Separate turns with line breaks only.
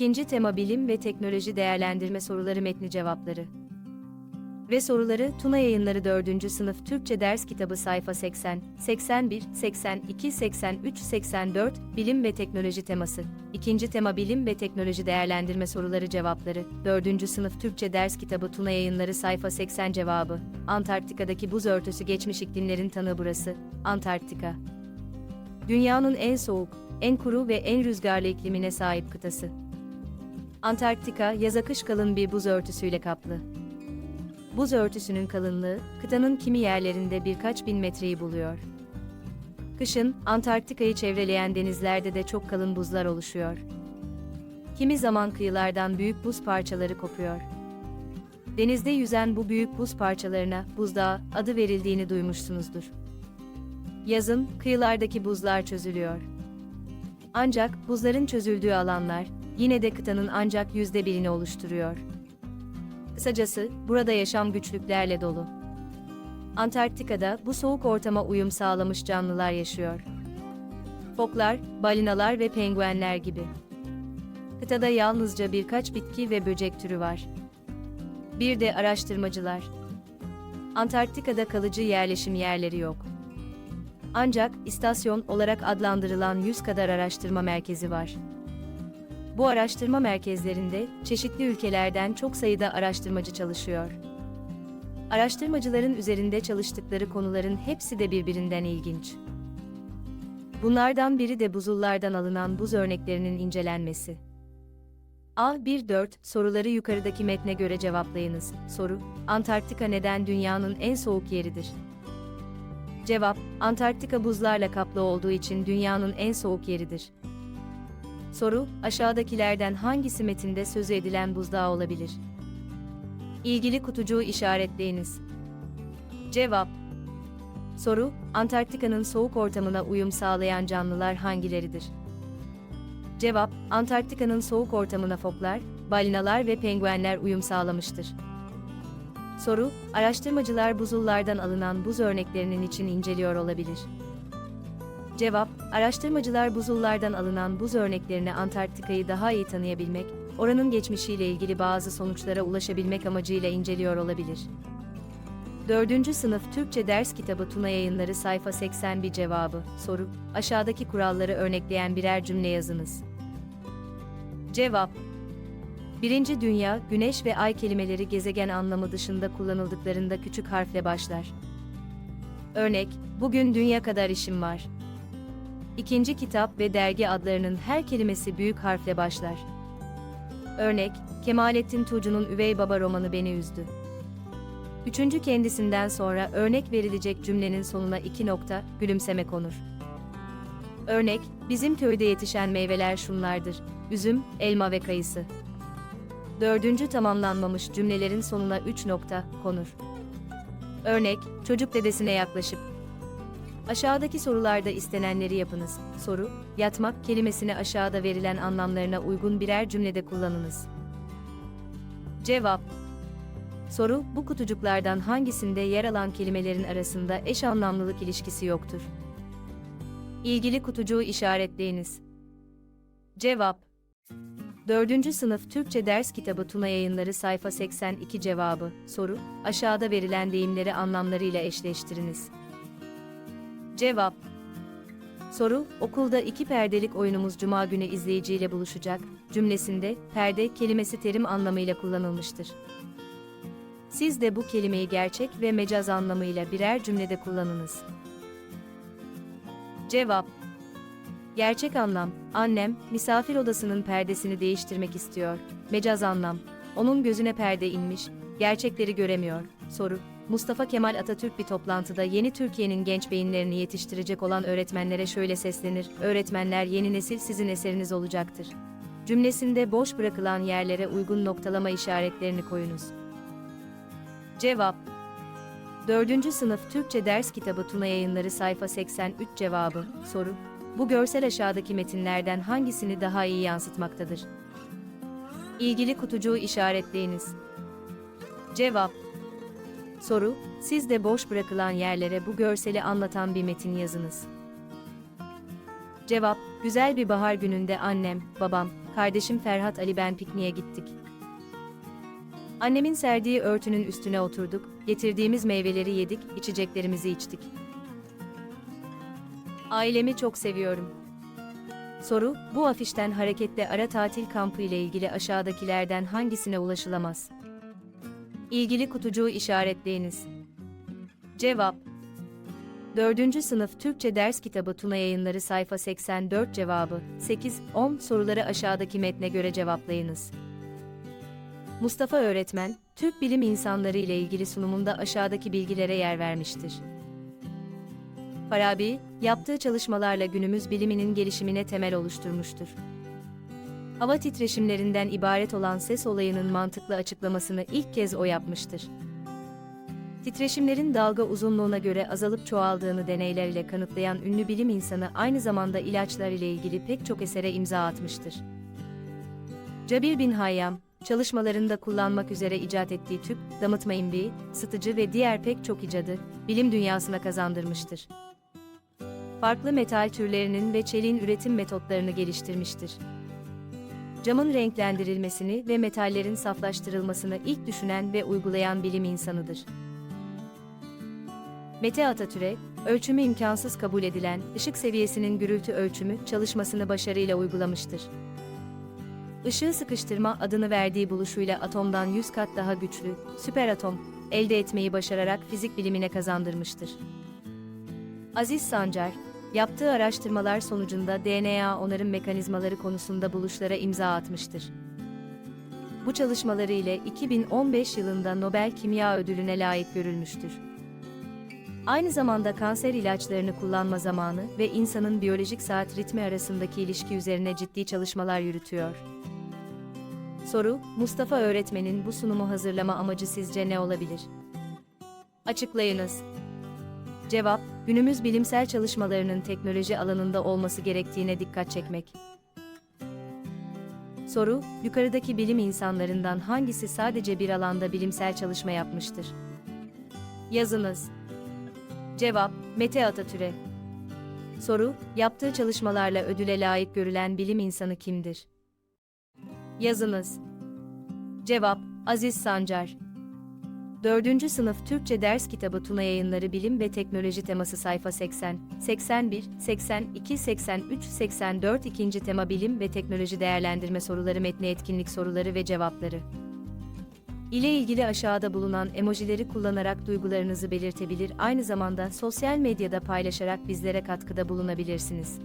İkinci tema bilim ve teknoloji değerlendirme soruları metni cevapları. Ve soruları Tuna Yayınları 4. sınıf Türkçe ders kitabı sayfa 80, 81, 82, 83, 84 bilim ve teknoloji teması. İkinci tema bilim ve teknoloji değerlendirme soruları cevapları. 4. sınıf Türkçe ders kitabı Tuna Yayınları sayfa 80 cevabı. Antarktika'daki buz örtüsü geçmiş iklimlerin tanığı burası. Antarktika. Dünyanın en soğuk, en kuru ve en rüzgarlı iklimine sahip kıtası. Antarktika, yaza kış kalın bir buz örtüsüyle kaplı. Buz örtüsünün kalınlığı, kıtanın kimi yerlerinde birkaç bin metreyi buluyor. Kışın, Antarktika'yı çevreleyen denizlerde de çok kalın buzlar oluşuyor. Kimi zaman kıyılardan büyük buz parçaları kopuyor. Denizde yüzen bu büyük buz parçalarına buzdağı adı verildiğini duymuşsunuzdur. Yazın, kıyılardaki buzlar çözülüyor. Ancak buzların çözüldüğü alanlar, yine de kıtanın ancak yüzde birini oluşturuyor. Kısacası, burada yaşam güçlüklerle dolu. Antarktika'da bu soğuk ortama uyum sağlamış canlılar yaşıyor. Foklar, balinalar ve penguenler gibi. Kıtada yalnızca birkaç bitki ve böcek türü var. Bir de araştırmacılar. Antarktika'da kalıcı yerleşim yerleri yok. Ancak istasyon olarak adlandırılan 100 kadar araştırma merkezi var. Bu araştırma merkezlerinde çeşitli ülkelerden çok sayıda araştırmacı çalışıyor. Araştırmacıların üzerinde çalıştıkları konuların hepsi de birbirinden ilginç. Bunlardan biri de buzullardan alınan buz örneklerinin incelenmesi. A1-4 soruları yukarıdaki metne göre cevaplayınız. Soru: Antarktika neden dünyanın en soğuk yeridir? Cevap: Antarktika buzlarla kaplı olduğu için dünyanın en soğuk yeridir. Soru: Aşağıdakilerden hangisi metinde sözü edilen buzdağı olabilir? İlgili kutucuğu işaretleyiniz. Cevap: Soru: Antarktika'nın soğuk ortamına uyum sağlayan canlılar hangileridir? Cevap: Antarktika'nın soğuk ortamına foklar, balinalar ve penguenler uyum sağlamıştır. Soru: Araştırmacılar buzullardan alınan buz örneklerinin için inceliyor olabilir. Cevap: Araştırmacılar buzullardan alınan buz örneklerini Antarktika'yı daha iyi tanıyabilmek, oranın geçmişiyle ilgili bazı sonuçlara ulaşabilmek amacıyla inceliyor olabilir. 4. sınıf Türkçe ders kitabı Tuna Yayınları sayfa 81 cevabı. Soru: Aşağıdaki kuralları örnekleyen birer cümle yazınız. Cevap: Birinci Dünya, Güneş ve Ay kelimeleri gezegen anlamı dışında kullanıldıklarında küçük harfle başlar. Örnek: Bugün dünya kadar işim var. İkinci kitap ve dergi adlarının her kelimesi büyük harfle başlar. Örnek: Kemalettin Tuğcu'nun Üvey Baba romanı beni üzdü. Üçüncü kendisinden sonra örnek verilecek cümlenin sonuna iki nokta, gülümseme konur. Örnek, bizim köyde yetişen meyveler şunlardır, üzüm, elma ve kayısı. Dördüncü tamamlanmamış cümlelerin sonuna üç nokta, konur. Örnek, çocuk dedesine yaklaşıp, Aşağıdaki sorularda istenenleri yapınız. Soru, yatmak kelimesini aşağıda verilen anlamlarına uygun birer cümlede kullanınız. Cevap Soru, bu kutucuklardan hangisinde yer alan kelimelerin arasında eş anlamlılık ilişkisi yoktur? İlgili kutucuğu işaretleyiniz. Cevap 4. sınıf Türkçe ders kitabı Tuna Yayınları sayfa 82 cevabı. Soru, aşağıda verilen deyimleri anlamlarıyla eşleştiriniz. Cevap Soru, okulda iki perdelik oyunumuz Cuma günü izleyiciyle buluşacak, cümlesinde, perde kelimesi terim anlamıyla kullanılmıştır. Siz de bu kelimeyi gerçek ve mecaz anlamıyla birer cümlede kullanınız. Cevap Gerçek anlam, annem, misafir odasının perdesini değiştirmek istiyor. Mecaz anlam, onun gözüne perde inmiş, gerçekleri göremiyor. Soru, Mustafa Kemal Atatürk bir toplantıda yeni Türkiye'nin genç beyinlerini yetiştirecek olan öğretmenlere şöyle seslenir, öğretmenler yeni nesil sizin eseriniz olacaktır. Cümlesinde boş bırakılan yerlere uygun noktalama işaretlerini koyunuz. Cevap 4. sınıf Türkçe ders kitabı Tuna Yayınları sayfa 83 cevabı, soru, bu görsel aşağıdaki metinlerden hangisini daha iyi yansıtmaktadır? İlgili kutucuğu işaretleyiniz. Cevap Soru, siz de boş bırakılan yerlere bu görseli anlatan bir metin yazınız. Cevap, güzel bir bahar gününde annem, babam, kardeşim Ferhat Ali ben pikniğe gittik. Annemin serdiği örtünün üstüne oturduk, getirdiğimiz meyveleri yedik, içeceklerimizi içtik. Ailemi çok seviyorum. Soru, bu afişten hareketle ara tatil kampı ile ilgili aşağıdakilerden hangisine ulaşılamaz? İlgili kutucuğu işaretleyiniz. Cevap 4. sınıf Türkçe ders kitabı Tuna Yayınları sayfa 84 cevabı 8 10 soruları aşağıdaki metne göre cevaplayınız. Mustafa öğretmen, Türk bilim insanları ile ilgili sunumunda aşağıdaki bilgilere yer vermiştir. Farabi, yaptığı çalışmalarla günümüz biliminin gelişimine temel oluşturmuştur. Hava titreşimlerinden ibaret olan ses olayının mantıklı açıklamasını ilk kez o yapmıştır. Titreşimlerin dalga uzunluğuna göre azalıp çoğaldığını deneyler ile kanıtlayan ünlü bilim insanı aynı zamanda ilaçlar ile ilgili pek çok esere imza atmıştır. Cabir bin Hayyam, çalışmalarında kullanmak üzere icat ettiği tüp, damıtma imbiği, ısıtıcı ve diğer pek çok icadı, bilim dünyasına kazandırmıştır. Farklı metal türlerinin ve çeliğin üretim metotlarını geliştirmiştir. Camın renklendirilmesini ve metallerin saflaştırılmasını ilk düşünen ve uygulayan bilim insanıdır. Mete Atatürk, ölçümü imkansız kabul edilen ışık seviyesinin gürültü ölçümü çalışmasını başarıyla uygulamıştır. Işığı sıkıştırma adını verdiği buluşuyla atomdan 100 kat daha güçlü, süper atom, elde etmeyi başararak fizik bilimine kazandırmıştır. Aziz Sancar, yaptığı araştırmalar sonucunda DNA onarım mekanizmaları konusunda buluşlara imza atmıştır. Bu çalışmaları ile 2015 yılında Nobel Kimya Ödülü'ne layık görülmüştür. Aynı zamanda kanser ilaçlarını kullanma zamanı ve insanın biyolojik saat ritmi arasındaki ilişki üzerine ciddi çalışmalar yürütüyor. Soru, Mustafa öğretmenin bu sunumu hazırlama amacı sizce ne olabilir? Açıklayınız. Cevap, günümüz bilimsel çalışmalarının teknoloji alanında olması gerektiğine dikkat çekmek. Soru, yukarıdaki bilim insanlarından hangisi sadece bir alanda bilimsel çalışma yapmıştır? Yazınız. Cevap, Mete Atatürk. Soru, yaptığı çalışmalarla ödüle layık görülen bilim insanı kimdir? Yazınız. Cevap, Aziz Sancar. 4. sınıf Türkçe ders kitabı Tuna Yayınları Bilim ve Teknoloji teması sayfa 80, 81, 82, 83, 84 ikinci tema Bilim ve Teknoloji Değerlendirme soruları metni etkinlik soruları ve cevapları. ile ilgili aşağıda bulunan emojileri kullanarak duygularınızı belirtebilir aynı zamanda sosyal medyada paylaşarak bizlere katkıda bulunabilirsiniz.